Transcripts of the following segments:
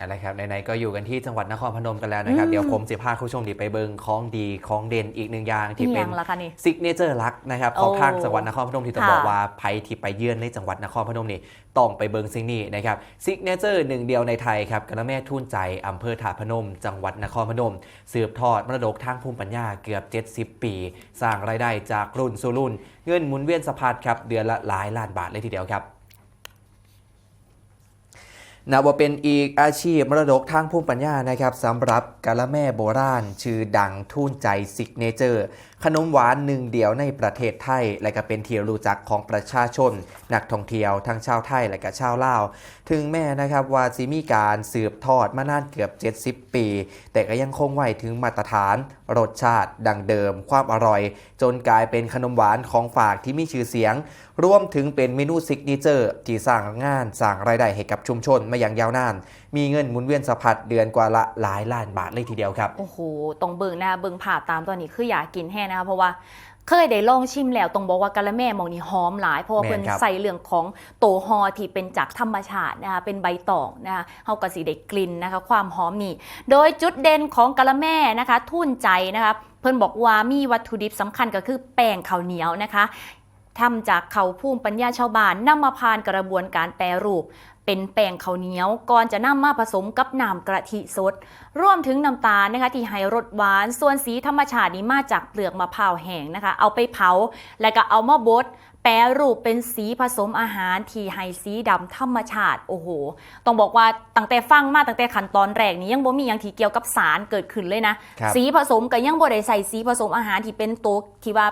อะไรครับไหนๆก็อยู่กันที่จังหวัดนครพนมกันแล้วนะครับอืมเดี๋ยวผมจะพาคุณผู้ชมดีไปเบิงของดีของเด่นอีกหนึ่งอย่างที่อีเป็หนยังล่ะคะนี่ซิกเนเจอร์ลักนะครับของโอ้ทางจังหวัดนครพนมที่ต้องค่ะบอกว่าภัยที่ไปเยือนในจังหวัดนครพนมนี่ต้องไปเบิงสิ่งนี้นะครับซิกเนเจอร์หนึ่งเดียวในไทยครับกระแม่ทุนใจอำเภอถาพนม จังหวัดนครพนม สืบทอดมรดกทางภูมิปัญญาเกือบ 70 ปี สร้างรายได้จากรุ่นสู่รุ่น เงินหมุนเวียนสะพัดครับเดือนละหลายล้านบาทเลยทีเดียวครับ นับว่าเป็นอีกอาชีพมรดกทางภูมิปัญญานะครับสำหรับกะละแม่โบราณ ชื่อดังทุ่นใจซิกเนเจอร์ขนมหวานหนึ่งเดียวในประเทศไทย และก็เป็นที่รู้จักของประชาชน นักท่องเที่ยวทั้งชาวไทยและก็ชาวลาว ถึงแม้นะครับว่าสิมีการสืบทอดมานานเกือบ 70 ปี แต่ก็ยังคงไว้ถึงมาตรฐาน รสชาติดังเดิม ความอร่อย จนกลายเป็นขนมหวานของฝากที่มีชื่อเสียง รวมถึงเป็นเมนูซิกเนเจอร์ที่สร้างงานสร้างรายได้ให้กับชุมชนมาอย่างยาวนาน มีเงินหมุนเวียนสะพัดเดือนกว่าละหลายล้านบาทเลยทีเดียวครับโอ้โหตรงเบิงนะคะเบิงผ่าตามตัวนี้คืออยากกินแห้นะคะเพราะว่าเคยได้ลองชิมแล้วตรงบอกว่ากะละแม่หมองนี่หอมหลาย เพราะว่าแม่นเพิ่นครับใส่เรื่องของโตฮอที่เป็นจากธรรมชาตินะคะเป็นใบตองนะคะเฮาก็สิได้กลิ่นนะคะความหอมนี่ โดยจุดเด่นของกะละแม่นะคะ ทุ่นใจนะคะเพิ่นบอกว่ามีวัตถุดิบสำคัญก็คือแป้งข้าวเหนียวนะคะ ทำจากข้าวภูมิปัญญาชาวบ้านนำมาผ่านกระบวนการแปรรูป เป็นแป้งข้าวเหนียวก่อนจะนำมาผสมกับน้ำกะทิสดรวมถึงน้ำตาลนะคะที่ให้รสหวาน ส่วนสีธรรมชาตินี้มาจากเปลือกมะพร้าวแห้งนะคะ เอาไปเผา แล้วก็เอามาบดแปรรูปเป็นสีผสมอาหารที่ให้สีดำธรรมชาติโอ้โห ต้องบอกว่าตั้งแต่ฟังมาตั้งแต่ขั้นตอนแรกนี้ยังบ่มีอย่างที่เกี่ยวกับสารเกิดขึ้นเลยนะครับสีผสมก็ยังบ่ได้ใส่สีผสมอาหารที่เป็นตัวที่ว่า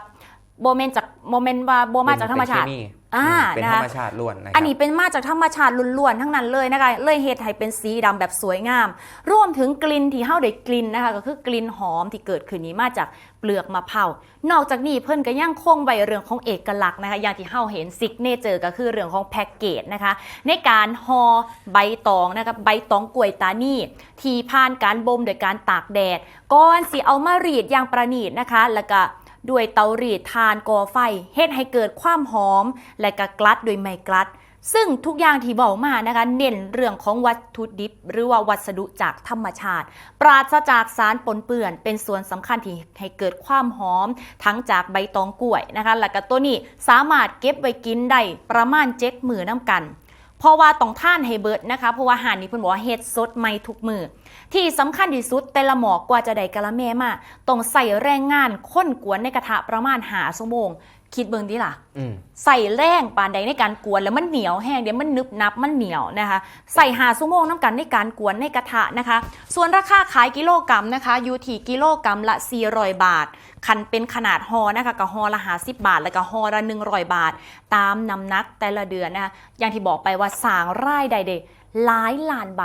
โบเมนจากโมเมนว่าโบมาจากธรรมชาติ เป็นเคอ่าเป็นนะธรคะรมชาติล้วนนะคอัรันบนี้เป็นมาจากธรรมชาติล้วนๆทั้งนั้นเลยนะคะเลยเฮ็ดให้เป็นสีดำแบบสวยงาม รวมถึงกลิ่นที่เฮาได้กลิ่นนะคะก็คือกลิ่นหอมที่เกิดขึ้นนี้มาจากเปลือกมะพร้าวนอกจากนี้เพิ่นก็ยังคงไว้เรื่องของเอกลักษณ์นะคะอย่างที่เฮาเห็นซิกเนเจอร์ก็คือเรื่องของแพ็กเกจนะคะ ในการห่อใบตองนะคะใบตองกล้วยตานี่ที่ผ่านการบ่มโดยการตากแดดก่อนสิเอามารีดอย่างประณีตนะคะ แล้วก็ ด้วยเตารีดทานก่อไฟเฮ็ดให้เกิดความหอม และก็กลัดโดยไม้กลัด ซึ่งทุกอย่างที่บอกมานะคะ เน้นเรื่องของวัตถุดิบ หรือว่าวัสดุจากธรรมชาติ ปราศจากสารปนเปื้อน เป็นส่วนสำคัญที่ให้เกิดความหอม ทั้งจากใบตองกล้วยนะคะ แล้วก็ตัวนี้สามารถเก็บไว้กินได้ประมาณเจ็ดมือน้ำกัน เพราะว่าต้องท่านให้เบิดนะคะเพราะว่าอาหารนี้เพิ่นบอกว่าเฮ็ดสดใหม่ทุกมือที่สำคัญที่สุดแต่ละหมอกกว่าจะได้กะละแม่มาต้องใส่แรงงานค้นกวนในกระทะประมาณหาชั่วโมง คิดเบิ่งดิล่ะอืมใส่แรงปานใดในการกวนแล้วมันเหนียวแห้งเดี๋ยวมันนึบนับมันเหนียวนะคะ ใส่หาชั่วโมงน้ำกันในการกวนในกระทะนะคะ ส่วนราคาขายกิโลกรัมนะคะอยู่ที่กิโลกรัมละ400บาท คันเป็นขนาดฮอนะคะก็ฮอละ50บาท แล้วก็ฮอละ100 บาท ตามน้ำหนักแต่ละเดือนนะคะอย่างที่บอกไปว่าสร้างรายได้เดหลายล้านบาท